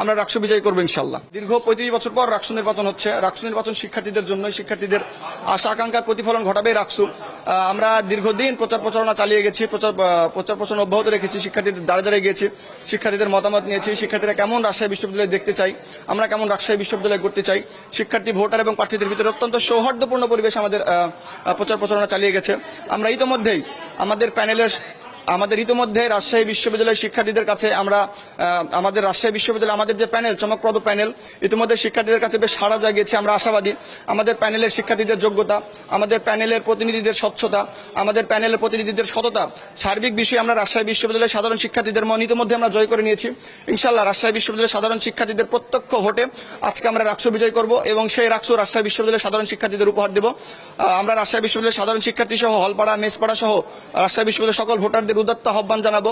আমরা রাকসু বিজয় করব ইনশাল্লাহ দীর্ঘ পঁয়ত্রিশ বছর পর রাকসু নির্বাচন হচ্ছে। রাকসু নির্বাচন শিক্ষার্থীদের জন্য শিক্ষার্থীদের আশা, আকাঙ্ক্ষার প্রতিফলন ঘটাবে রাকসু। আমরা দীর্ঘদিন প্রচার প্রচারণা চালিয়ে গেছি, প্রচার প্রচার প্রচারণা অব্যাহত রেখেছি, শিক্ষার্থীদের দাঁড়ে দাঁড়িয়ে গিয়েছি, শিক্ষার্থীদের মতামত নিয়েছি, শিক্ষার্থীরা কেমন রাজশাহী বিশ্ববিদ্যালয় দেখতে চাই, আমরা কেমন রাজশাহী বিশ্ববিদ্যালয় করতে চাই। শিক্ষার্থী, ভোটার এবং প্রার্থীদের ভিতরে অত্যন্ত সৌহার্দ্যপূর্ণ পরিবেশ আমাদের প্রচার প্রচারণা চালিয়ে গেছে। আমরা ইতোমধ্যেই আমাদের প্যানেলের আমাদের ইতিমধ্যে রাজশাহী বিশ্ববিদ্যালয়ের শিক্ষার্থীদের কাছে আমরা আমাদের রাজশাহী বিশ্ববিদ্যালয় আমাদের যে প্যানেল, চমকপ্রদ প্যানেল, ইতিমধ্যে শিক্ষার্থীদের কাছে বেশ সাড়া জাগিয়েছে, আমরা আশাবাদী। আমাদের প্যানেলের শিক্ষার্থীদের যোগ্যতা, আমাদের প্যানেলের প্রতিনিধিদের স্বচ্ছতা, আমাদের প্যানেলের প্রতিনিধিদের সততা, সার্বিক বিষয়ে আমরা রাজশাহী বিশ্ববিদ্যালয়ের সাধারণ শিক্ষার্থীদের মন ইতিমধ্যে আমরা জয় করে নিয়েছি। ইনশাল্লাহ রাজশাহী বিশ্ববিদ্যালয়ের সাধারণ শিক্ষার্থীদের প্রত্যক্ষ ভোটে আজকে আমরা রাকসু বিজয় করব এবং সেই রাকসু রাজশাহী বিশ্ববিদ্যালয়ের সাধারণ শিক্ষার্থীদের উপহার দেব। আমরা রাজশাহী বিশ্ববিদ্যালয়ের সাধারণ শিক্ষার্থী সহ হলপাড়া মেসপাড়া সহ রাজশাহী বিশ্ববিদ্যালয়ের সকল ভোটারদের উদাত্ত আহ্বান জানাব।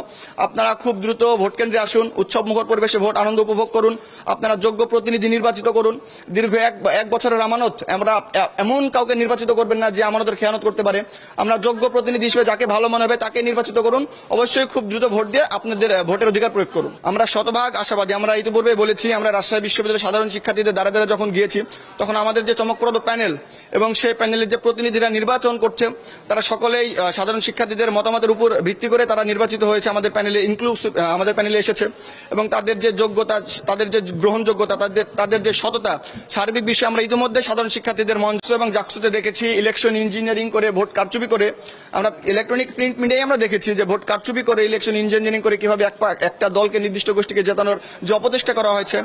আপনারা খুব দ্রুত ভোট কেন্দ্রে আসুন, উৎসব মুখর পরিবেশে ভোট আনন্দ উপভোগ করুন, আপনারা যোগ্য প্রতিনিধি নির্বাচিত করুন। দীর্ঘ এক এক বছরের আমানত আমরা, এমন কাউকে নির্বাচিত করবেন না যে আমানতের খেয়ানত করতে পারে। আমরা যোগ্য প্রতিনিধি হিসেবে যাকে ভালো মনে হবে তাকে নির্বাচিত করুন। অবশ্যই খুব দ্রুত ভোট দিয়ে আপনাদের ভোটের অধিকার প্রয়োগ করুন। আমরা শতভাগ আশাবাদী। আমরা ইতিপূর্বে বলেছি, আমরা রাজশাহী বিশ্ববিদ্যালয়ের সাধারণ শিক্ষার্থীদের দ্বারা দ্বারা যখন গিয়েছি, তখন আমাদের যে চমকপ্রদ প্যানেল এবং সেই প্যানেলের যে প্রতিনিধিরা নির্বাচন করছে, তারা সকলেই সাধারণ শিক্ষার্থীদের মতামতের উপর ভিত্তি করে তারা নির্বাচিত হয়েছে, আমাদের প্যানেলে ইনক্লুসিভ আমাদের প্যানেলে এসেছে। এবং তাদের যে যোগ্যতা, তাদের যে গ্রহণযোগ্যতা, তাদের তাদের যে সততা, সার্বিক বিষয়ে আমরা ইতিমধ্যে সাধারণ শিক্ষার্থীদের মঞ্চ এবং জাকসুতে দেখেছি ইলেকশন ইঞ্জিনিয়ারিং করে ভোট কারচুপি করে। আমরা ইলেকট্রনিক প্রিন্ট মিডিয়ায় আমরা দেখেছি যে ভোট কারচুপি করে ইলেকশন ইঞ্জিনিয়ারিং করে কীভাবে একটা দলকে নির্দিষ্ট গোষ্ঠীকে জেতানোর যে অপচেষ্টা করা হয়েছে।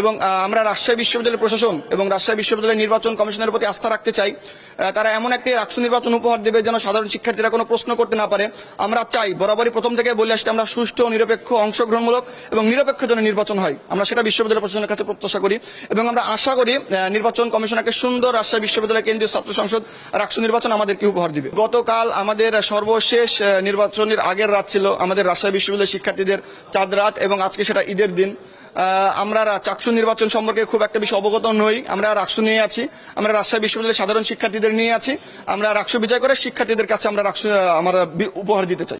এবং আমরা রাজশাহী বিশ্ববিদ্যালয়ের প্রশাসন এবং রাজশাহী বিশ্ববিদ্যালয়ের নির্বাচন কমিশনের প্রতি আস্থা রাখতে চাই। তারা এমন একটি রাষ্ট্র নির্বাচন উপহার দেবে যেন সাধারণ শিক্ষার্থীরা কোনো প্রশ্ন করতে না পারে। আমরা চাই বরাবরই প্রথম থেকে বলে আসছি, আমরা সুষ্ঠু নিরপেক্ষ অংশগ্রহণমূলক এবং নিরপেক্ষ যেন নির্বাচন হয়। আমরা সেটা বিশ্ববিদ্যালয় প্রশাসনের কাছে প্রত্যাশা করি এবং আমরা আশা করি নির্বাচন কমিশন একটা সুন্দর রাজশাহী বিশ্ববিদ্যালয় কেন্দ্রীয় ছাত্র সংসদ রাষ্ট্র নির্বাচন আমাদেরকে উপহার দিবে। গতকাল আমাদের সর্বশেষ নির্বাচনের আগের রাত ছিল আমাদের রাজশাহী বিশ্ববিদ্যালয়ের শিক্ষার্থীদের চাঁদ রাত এবং আজকে সেটা ঈদের দিন। আমরা চাকসু নির্বাচন সম্পর্কে খুব একটা বেশি অবগত নই। আমরা রাকসু নিয়ে আছি, আমরা রাজশাহী বিশ্ববিদ্যালয়ের সাধারণ শিক্ষার্থীদের নিয়ে আছি, আমরা রাকসু বিজয় করে শিক্ষার্থীদের কাছে আমরা রাকসু আমরা উপহার দিতে চাই।